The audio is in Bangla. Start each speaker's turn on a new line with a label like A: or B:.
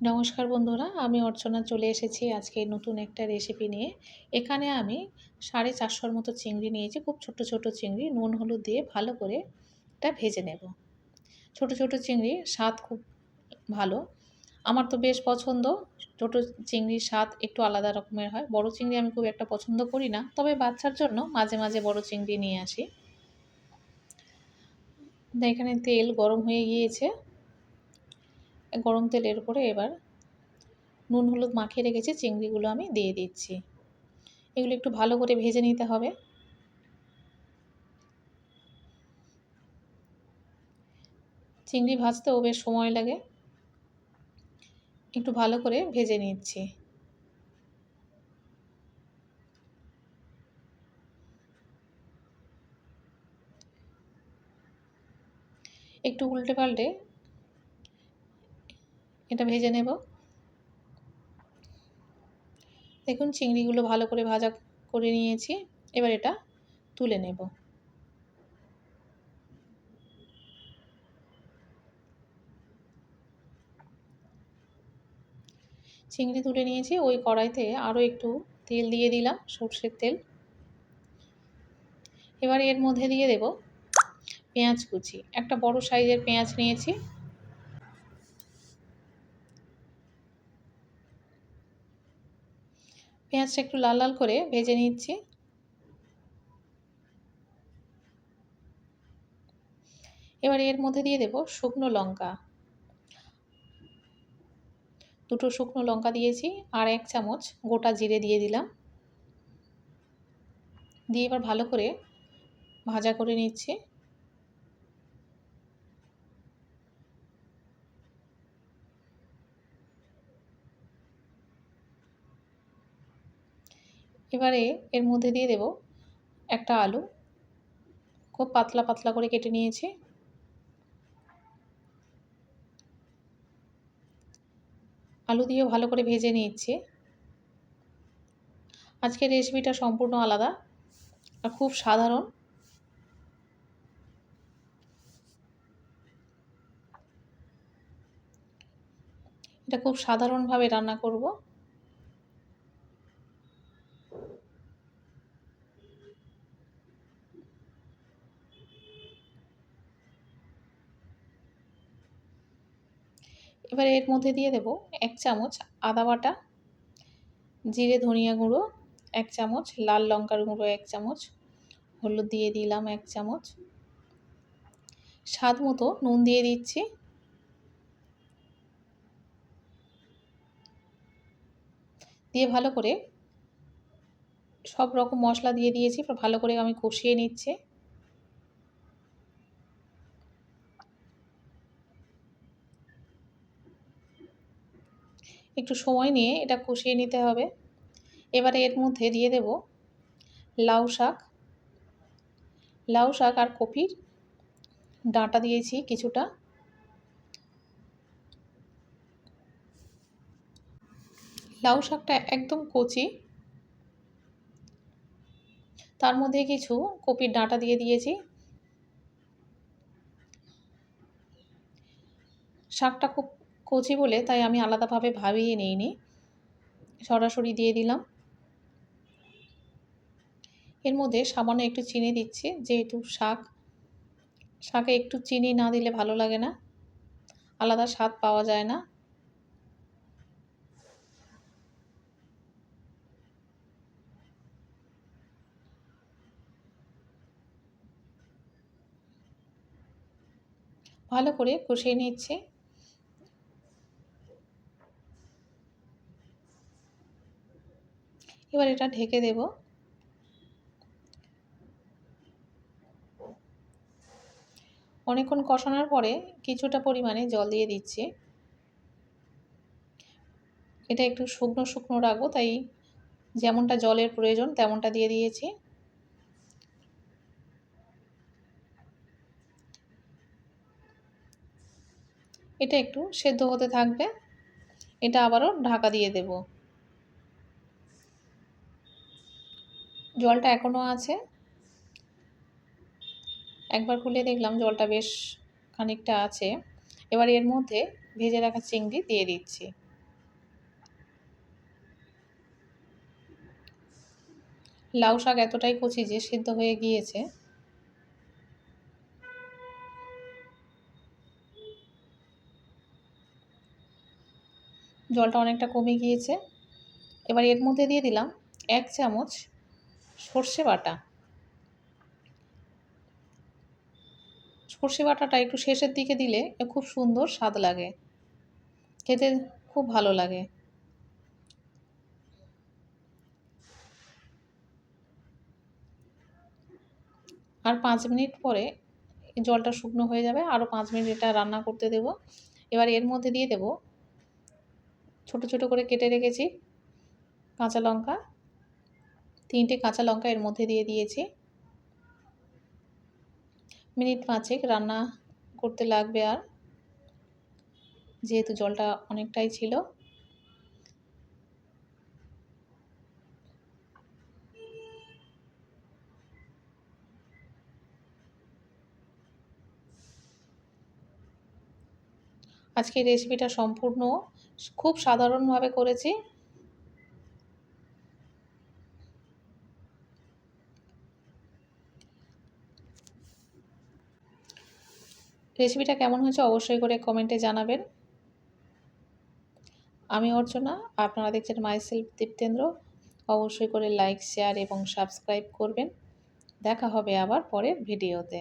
A: নমস্কার বন্ধুরা, আমি অর্চনা চলে এসেছি আজকে নতুন একটা রেসিপি নিয়ে। এখানে আমি সাড়ে চারশোর মতো চিংড়ি নিয়েছি, খুব ছোট ছোট চিংড়ি, নুন, হলুদ দিয়ে ভালো করে এটা ভেজে নেব। ছোট ছোট চিংড়ি, স্বাদ খুব ভালো। আমার তো বেশ পছন্দ, ছোট চিংড়ির স্বাদ একটু আলাদা রকমের হয়। বড় চিংড়ি আমি খুব একটা পছন্দ করি না, তবে বাচ্চার জন্য মাঝে মাঝে বড় চিংড়ি নিয়ে আসি। এখানে তেল গরম হয়ে গিয়েছে গরম তেলের উপরে এবার নুন, হলুদ মাখিয়ে রেখেছি, চিংড়িগুলো আমি দিয়ে দিচ্ছি। এগুলো একটু ভালো করে ভেজে নিতে হবে। চিংড়ি ভাজতেও বেশ সময় লাগে। একটু ভালো করে ভেজে নিচ্ছি। একটু উল্টে পাল্টে এটা ভেজে নেব। দেখুন চিংড়িগুলো ভালো করে ভাজা করে নিয়েছি। এবার এটা তুলে নেব। চিংড়ি তুলে নিয়েছি। ওই কড়াইতে আরও একটু তেল দিয়ে দিলাম, সর্ষের তেল। এবার এর মধ্যে দিয়ে দেব পেঁয়াজ কুচি। একটা বড় সাইজের পেঁয়াজ নিয়েছি। পেঁয়াজটা একটু লাল লাল করে ভেজে নিচ্ছি। এবার এর মধ্যে দিয়ে দেব শুকনো লঙ্কা। দুটো শুকনো লঙ্কা দিয়েছি আর এক চামচ গোটা জিরে দিয়ে দিলাম। দিয়ে এবার ভালো করে ভাজা করে নিচ্ছি। এবারে এর মধ্যে দিয়ে দেব একটা আলু। খুব পাতলা পাতলা করে কেটে নিয়েছি। আলু দিয়েও ভালো করে ভেজে নিচ্ছি। আজকের রেসিপিটা সম্পূর্ণ আলাদা আর খুব সাধারণ। এটা খুব সাধারণভাবে রান্না করব। এবার এর মধ্যে দিয়ে দেব এক চামচ আদা বাটা, জিরে ধনিয়া গুঁড়ো এক চামচ, লাল লঙ্কার গুঁড়ো এক চামচ, হলুদ দিয়ে দিলাম এক চামচ। স্বাদ মতো নুন দিয়ে দিচ্ছি। দিয়ে ভালো করে সব রকম মশলা দিয়ে দিয়েছি, ভালো করে আমি কষিয়ে নিচ্ছি। একটু সময় নিয়ে এটা কষিয়ে নিতে হবে। এবারে এর মধ্যে দিয়ে দেব লাউ শাক। লাউ শাক আর কপির ডাঁটা দিয়েছি কিছুটা। লাউ শাকটা একদম কচি। তার মধ্যে কিছু কপির ডাঁটা দিয়ে দিয়েছি। শাকটা খুব কচি বলে, তাই আমি আলাদাভাবে ভাবিয়ে নিইনি। সরাসরি দিয়ে দিলাম। এর মধ্যে সামান্য একটু চিনি দিচ্ছি, যেহেতু শাক। শাকে একটু চিনি না দিলে ভালো লাগে না। আলাদা স্বাদ পাওয়া যায় না। ভালো করে কষিয়ে নিচ্ছে। এবার এটা ঢেকে দেব। অনেকক্ষণ কষানোর পরে কিছুটা পরিমাণে জল দিয়ে দিচ্ছি। এটা একটু শুকনো শুকনো রাখব, তাই যেমনটা জলের প্রয়োজন তেমনটা দিয়ে দিয়েছি। এটা একটু সেদ্ধ হতে থাকবে। এটা আবারও ঢাকা দিয়ে দেবো। জলটা এখনও আছে। একবার খুলে দেখলাম জলটা বেশ খানিকটা আছে। এবার এর মধ্যে ভেজে রাখা চিংড়ি দিয়ে দিচ্ছি। লাউ শাক এতটাই কচি যে সিদ্ধ হয়ে গিয়েছে। জলটা অনেকটা কমে গিয়েছে। এবার এর মধ্যে দিয়ে দিলাম এক চামচ সর্ষে বাটা। সর্ষে বাটাটা একটু শেষের দিকে দিলে খুব সুন্দর স্বাদ লাগে। খেতে খুব ভালো লাগে। আর পাঁচ মিনিট পরে জলটা শুকনো হয়ে যাবে। আরও পাঁচ মিনিট এটা রান্না করতে দেব। এবার এর মধ্যে দিয়ে দেব। ছোট ছোট করে কেটে রেখেছি কাঁচা লঙ্কা। তিনটে কাঁচা লঙ্কা এর মধ্যে দিয়ে দিয়েছি। মিনিট পাঁচেক রান্না করতে লাগবে আর। যেহেতু জলটা অনেকটাই ছিল। আজকে রেসিপিটা সম্পূর্ণ খুব সাধারণভাবে করেছি। রেসিপিটা কেমন হয়েছে অবশ্যই করে কমেন্টে জানাবেন। আমি অর্চনা, আপনারা দেখছেন মাইসেলফ দীপ্তেন্দ্র অবশ্যই করে লাইক শেয়ার এবং সাবস্ক্রাইব করবেন। দেখা হবে আবার পরের ভিডিওতে